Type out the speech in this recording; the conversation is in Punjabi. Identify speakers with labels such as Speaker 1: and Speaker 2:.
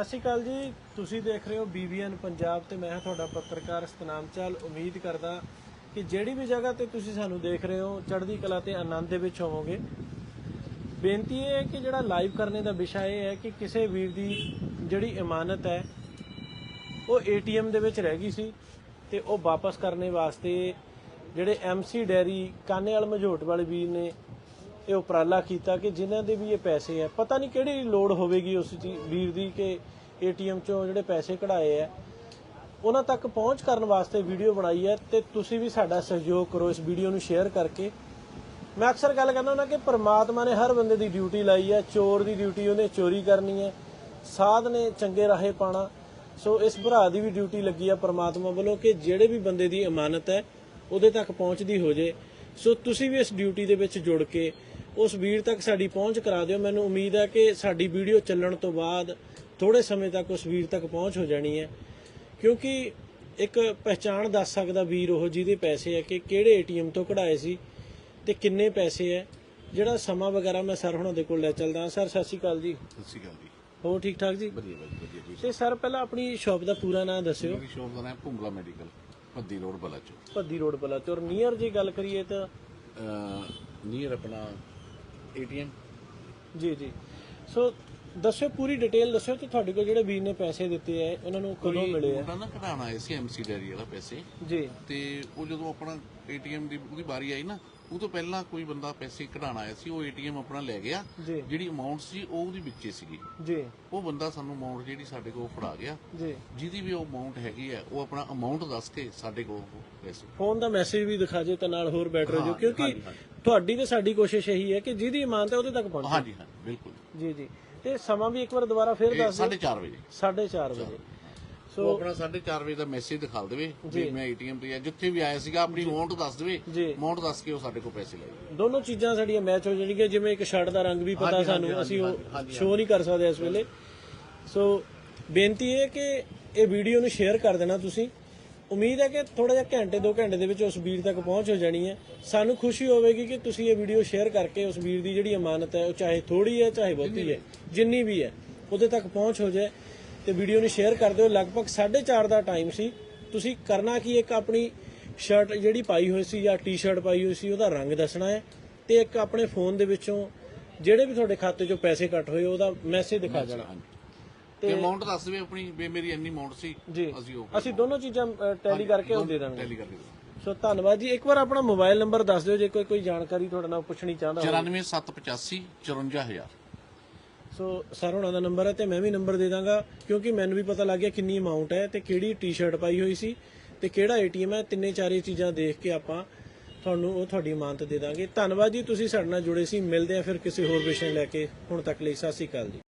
Speaker 1: ਸਤਿ ਸ਼੍ਰੀ ਅਕਾਲ ਜੀ। ਤੁਸੀਂ ਦੇਖ ਰਹੇ ਹੋ ਬੀਬੀਐਨ ਪੰਜਾਬ ਤੇ ਮੈਂ ਹਾਂ ਤੁਹਾਡਾ ਪੱਤਰਕਾਰ ਸਤਨਾਮ ਚਾਲ। ਉਮੀਦ ਕਰਦਾ ਕਿ ਜਿਹੜੀ ਵੀ ਜਗ੍ਹਾ ਤੇ ਤੁਸੀਂ ਸਾਨੂੰ ਦੇਖ ਰਹੇ ਹੋ, ਚੜ੍ਹਦੀ ਕਲਾ ਤੇ ਆਨੰਦ ਦੇ ਵਿੱਚ ਹੋਵੋਗੇ। ਬੇਨਤੀ ਇਹ ਹੈ ਕਿ ਜਿਹੜਾ ਲਾਈਵ ਕਰਨੇ ਦਾ ਵਿਸ਼ਾ ਇਹ ਹੈ ਕਿ ਕਿਸੇ ਵੀਰ ਦੀ ਜਿਹੜੀ ਇਮਾਨਤ ਹੈ, ਉਹ ਏਟੀਐਮ ਦੇ ਵਿੱਚ ਰਹਿ ਗਈ ਸੀ ਤੇ ਉਹ ਵਾਪਸ ਕਰਨੇ ਵਾਸਤੇ ਜਿਹੜੇ ਐਮਸੀ ਡੈਰੀ, ਕਾਨੇਵਾਲ ਮਝੋਟ ਵਾਲੇ ਵੀਰ ਨੇ ਇਹ ਉਪਰਾਲਾ ਕੀਤਾ ਕਿ ਜਿਨ੍ਹਾਂ ਦੇ ਵੀ ਇਹ ਪੈਸੇ ਹੈ ਪਤਾ ਨਹੀਂ ਕਿਹੜੀ ਲੋੜ ਹੋਵੇਗੀ ਉਸ ਚੀ- ਵੀਰ ਦੀ ਕਿ ਏਟੀਐਮ ਚੋਂ ਜਿਹੜੇ ਪੈਸੇ ਕਢਾਏ ਹੈ ਉਹਨਾਂ ਤੱਕ ਪਹੁੰਚ ਕਰਨ ਵਾਸਤੇ ਵੀਡੀਓ ਬਣਾਈ ਹੈ ਤੇ ਤੁਸੀਂ ਵੀ ਸਾਡਾ ਸਹਿਯੋਗ ਕਰੋ ਇਸ ਵੀਡੀਓ ਨੂੰ ਸ਼ੇਅਰ ਕਰਕੇ। ਮੈਂ ਅਕਸਰ ਗੱਲ ਕਰਦਾ ਹੁੰਦਾ ਕਿ ਪ੍ਰਮਾਤਮਾ ਨੇ ਹਰ ਬੰਦੇ ਦੀ ਡਿਊਟੀ ਲਾਈ ਹੈ ਚੋਰ ਦੀ ਡਿਊਟੀ, ਉਹਨੇ ਚੋਰੀ ਕਰਨੀ ਹੈ ਸਾਧ ਨੇ ਚੰਗੇ ਰਾਹੇ ਪਾਣਾ ਸੋ ਇਸ ਭਰਾ ਦੀ ਵੀ ਡਿਊਟੀ ਲੱਗੀ ਹੈ ਪ੍ਰਮਾਤਮਾ ਵੱਲੋਂ ਕਿ ਜਿਹੜੇ ਵੀ ਬੰਦੇ ਦੀ ਇਮਾਨਤ ਹੈ, ਉਹਦੇ ਤੱਕ ਪਹੁੰਚਦੀ ਹੋ ਜੇ। ਸੋ ਤੁਸੀਂ ਵੀ ਇਸ ਡਿਊਟੀ ਦੇ ਵਿੱਚ ਜੁੜ ਕੇ ਉਸ ਵੀਰ ਤੱਕ ਸਾਡੀ ਪਹੁੰਚ ਕਰਾ ਦਿਓ। ਮੈਨੂੰ ਉਮੀਦ ਹੈ ਕਿ ਸਾਡੀ ਵੀਡੀਓ ਚੱਲਣ ਤੋਂ ਬਾਅਦ ਥੋੜੇ ਸਮੇਂ ਤੱਕ ਉਸ ਵੀਰ ਤੱਕ ਪਹੁੰਚ ਹੋ ਜਾਣੀ ਹੈ। ਕਿਉਂਕਿ ਇੱਕ ਪਹਿਚਾਣ ਦੱਸ ਸਕਦਾ ਵੀਰ ਉਹ ਜਿਹਦੇ ਪੈਸੇ ਹੈ ਕਿ ਕਿਹੜੇ ਏਟੀਐਮ ਤੋਂ ਕਢਾਏ ਸੀ ਤੇ ਕਿੰਨੇ ਪੈਸੇ ਹੈ ਜਿਹੜਾ ਸਮਾਂ ਵਗੈਰਾ ਮੈਂ ਸਰ ਹੁਣਾਂ ਦੇ ਕੋਲ ਲੈ ਚੱਲਦਾ। ਸਰ ਸਤਿ ਸ਼੍ਰੀ ਅਕਾਲ ਜੀ।
Speaker 2: ਸਤਿ ਸ਼੍ਰੀ ਅਕਾਲ ਜੀ।
Speaker 1: ਹੋਰ ਠੀਕ ਠਾਕ ਜੀ?
Speaker 2: ਵਧੀਆ ਵਧੀਆ
Speaker 1: ਤੇ ਸਰ ਪਹਿਲਾਂ ਆਪਣੀ ਸ਼ਾਪ ਦਾ ਪੂਰਾ ਨਾਮ ਦੱਸਿਓ।
Speaker 2: ਮੇਰੀ ਸ਼ੌਪ ਦਾ ਨਾਮ ਹੈ Bhungla medical Bhaddi road Balachaur
Speaker 1: Bhaddi road Balachaur. Near ਜੇ ਗੱਲ ਕਰੀਏ ਤਾਂ
Speaker 2: ਨੀਅਰ ਆਪਣਾ ਏਟੀਐਮ
Speaker 1: ਜੀ ਜੀ। ਸੋ ਦੱਸਿਓ ਪੂਰੀ ਡਿਟੇਲ ਦੱਸਿਓ ਕਿ ਤੁਹਾਡੇ ਕੋਲ ਜਿਹੜੇ ਵੀਰ ਨੇ ਪੈਸੇ ਦਿੱਤੇ ਆ ਉਹਨਾਂ ਨੂੰ ਕਦੋਂ ਮਿਲੇ ਆ
Speaker 2: ਮੁੰਡਾ ਨਾ ਕਢਾਉਣ ਆਏ ਸੀ ਐਮਸੀ ਡੈਰੀ ਵਾਲਾ ਪੈਸੇ।
Speaker 1: ਜੀ।
Speaker 2: ਤੇ ਉਹ ਜਦੋਂ ਆਪਣਾ ਏਟੀਐਮ ਦੀ ਉਹਦੀ ਵਾਰੀ ਆਈ ਨਾ ਉਹ ਤੋਂ ਪਹਿਲਾਂ ਕੋਈ ਬੰਦਾ ਪੈਸੇ ਕਢਾਉਣ ਆਇਆ ਸੀ ਉਹ ਏਟੀਐਮ ਆਪਣਾ ਲੈ ਗਿਆ।
Speaker 1: ਜੀ।
Speaker 2: ਜਿਹੜੀ ਅਮਾਉਂਟ ਸੀ ਉਹ ਉਹਦੀ ਵਿੱਚੇ ਸੀਗੀ।
Speaker 1: ਜੀ।
Speaker 2: ਉਹ ਬੰਦਾ ਸਾਨੂੰ ਅਮਾਉਂਟ ਜਿਹੜੀ ਸਾਡੇ ਕੋਲ ਫੜਾ ਗਿਆ।
Speaker 1: ਜੀ।
Speaker 2: ਜਿਹਦੀ ਵੀ ਉਹ ਅਮਾਉਂਟ ਹੈਗੀ ਹੈ ਉਹ ਆਪਣਾ ਅਮਾਉਂਟ ਦੱਸ ਕੇ ਸਾਡੇ ਕੋਲ ਪੈਸੇ।
Speaker 1: ਫੋਨ ਦਾ ਮੈਸੇਜ ਵੀ ਦਿਖਾ ਜੇ ਤਾਂ ਨਾਲ ਹੋਰ ਬੈਟਰ ਹੋ ਜਾਓ ਕਿਉਂਕਿ ਤੁਹਾਡੀ ਤੇ ਸਾਡੀ ਕੋਸ਼ਿਸ਼ ਇਹੀ ਹੈ ਕਿ ਜਿਹਦੀ ਇਮਾਨਤ ਹੈ ਉਹਦੇ ਤੱਕ ਪਹੁੰਚੇ।
Speaker 2: ਹਾਂਜੀ ਹਾਂ ਬਿਲਕੁਲ।
Speaker 1: ਜੀ ਜੀ। ਤੇ ਸਮਾਂ ਵੀ ਇੱਕ ਵਾਰ ਦੁਬਾਰਾ ਫੇਰ ਦੱਸ ਦਿਓ।
Speaker 2: 4:30 ਵਜੇ।
Speaker 1: 4:30 ਵਜੇ।
Speaker 2: ਸੋ ਆਪਣਾ 4:30 ਵਜੇ ਦਾ ਮੈਸੇਜ ਦਿਖਾ ਦੇਵੇ ਵੀ ਮੈਂ ਏਟੀਐਮ ਤੇ ਆ ਜਿੱਥੇ ਵੀ ਆਇਆ ਸੀਗਾ ਆਪਣੀ ਅਮਾਉਂਟ ਦੱਸ ਦੇਵੇ। ਅਮਾਉਂਟ ਦੱਸ ਕੇ ਉਹ ਸਾਡੇ ਕੋਲ ਪੈਸੇ ਲੈ ਜਾਵੇ।
Speaker 1: ਦੋਨੋਂ ਚੀਜ਼ਾਂ ਸਾਡੀਆਂ ਮੈਚ ਹੋ ਜਾਣਗੀਆਂ ਜਿਵੇਂ ਇੱਕ ਸ਼ਰਟ ਦਾ ਰੰਗ ਵੀ ਪਤਾ ਸਾਨੂੰ ਅਸੀਂ ਉਹ ਸ਼ੋਅ ਨਹੀਂ ਕਰ ਸਕਦੇ ਇਸ ਵੇਲੇ। ਸੋ ਬੇਨਤੀ ਇਹ ਕਿ ਇਹ ਵੀਡੀਓ ਨੂੰ ਸ਼ੇਅਰ ਕਰ ਦੇਣਾ ਤੁਸੀਂ। ਉਮੀਦ ਹੈ ਕਿ ਥੋੜਾ ਜਿਹਾ ਘੰਟੇ, ਦੋ ਘੰਟੇ ਦੇ ਵਿੱਚ ਉਸ ਵੀਰ ਤੱਕ ਪਹੁੰਚ ਹੋ ਜਾਣੀ ਹੈ। ਸਾਨੂੰ ਖੁਸ਼ੀ ਹੋਵੇਗੀ ਕਿ ਤੁਸੀਂ ਇਹ ਵੀਡੀਓ ਸ਼ੇਅਰ ਕਰਕੇ ਉਸ ਵੀਰ ਦੀ ਜਿਹੜੀ ਅਮਾਨਤ ਹੈ, ਉਹ ਚਾਹੇ ਥੋੜੀ ਹੈ, ਚਾਹੇ ਬਹੁਤੀ ਹੈ, ਜਿੰਨੀ ਵੀ ਹੈ, ਉਹਦੇ ਤੱਕ ਪਹੁੰਚ ਹੋ ਜਾਏ ਤੇ ਵੀਡੀਓ ਨੂੰ ਸ਼ੇਅਰ ਕਰ ਦਿਓ। ਲਗਭਗ 4:30 ਦਾ ਟਾਈਮ ਸੀ। ਤੁਸੀਂ ਕਰਨਾ ਕੀ ਇੱਕ ਆਪਣੀ ਸ਼ਰਟ ਜਿਹੜੀ ਪਾਈ ਹੋਈ ਸੀ ਜਾਂ ਟੀ-ਸ਼ਰਟ ਪਾਈ ਹੋਈ ਸੀ, ਉਹਦਾ ਰੰਗ ਦੱਸਣਾ ਹੈ ਤੇ ਇੱਕ ਆਪਣੇ ਫੋਨ ਦੇ ਵਿੱਚੋਂ ਜਿਹੜੇ ਵੀ ਤੁਹਾਡੇ ਖਾਤੇ 'ਚੋਂ ਪੈਸੇ ਕੱਟ ਹੋਏ, ਉਹਦਾ ਮੈਸੇਜ ਦਿਖਾ ਦੇਣਾ।
Speaker 2: ਤੇ ਅਮਾਉਂਟ ਦੱਸ ਦੇਵੇ ਆਪਣੀ ਵੀ ਮੇਰੀ ਇੰਨੀ ਅਮਾਉਂਟ ਸੀ
Speaker 1: ਜੀ।
Speaker 2: ਅਸੀਂ ਉਹ
Speaker 1: ਅਸੀਂ ਦੋਨੋਂ ਚੀਜ਼ਾਂ ਟੈਲੀ ਕਰਕੇ ਉਹ ਦੇ ਦਾਂਗੇ।
Speaker 2: ਟੈਲੀ ਕਰ ਦਿਓ
Speaker 1: ਸੋ ਧੰਨਵਾਦ ਜੀ। ਇੱਕ ਵਾਰ ਆਪਣਾ ਮੋਬਾਈਲ ਨੰਬਰ ਦੱਸ ਦਿਓ ਜੇ ਕੋਈ ਕੋਈ ਜਾਣਕਾਰੀ ਤੁਹਾਡੇ ਨਾਲ ਪੁੱਛਣੀ ਚਾਹੁੰਦਾ ਹੋਵੇ।
Speaker 2: 94785 54000
Speaker 1: ਸੋ ਸਰ ਹੁਣਾਂ ਦਾ ਨੰਬਰ ਹੈ ਤੇ ਮੈਂ ਵੀ ਨੰਬਰ ਦੇ ਦਾਂਗਾ ਕਿਉਂਕਿ ਮੈਨੂੰ ਵੀ ਪਤਾ ਲੱਗ ਗਿਆ ਕਿੰਨੀ ਅਮਾਉਂਟ ਹੈ ਤੇ ਕਿਹੜੀ ਟੀ-ਸ਼ਰਟ ਪਾਈ ਹੋਈ ਸੀ ਤੇ ਕਿਹੜਾ ਏਟੀਐਮ ਹੈ ਤਿੰਨੇ ਚਾਰੇ ਚੀਜ਼ਾਂ ਦੇਖ ਕੇ ਆਪਾਂ ਤੁਹਾਨੂੰ ਉਹ ਤੁਹਾਡੀ ਇਮਾਨਤ ਦੇ ਦਾਂਗੇ। ਧੰਨਵਾਦ ਜੀ ਤੁਸੀਂ ਸਾਡੇ ਨਾਲ ਜੁੜੇ ਸੀ। ਮਿਲਦੇ ਆ ਫਿਰ ਕਿਸੇ ਹੋਰ ਵਿਸ਼ੇ ਲੈ ਕੇ। ਹੁਣ ਤੱਕ ਲਈ ਸਤਿ ਸ਼੍ਰੀ ਅਕਾਲ ਜੀ।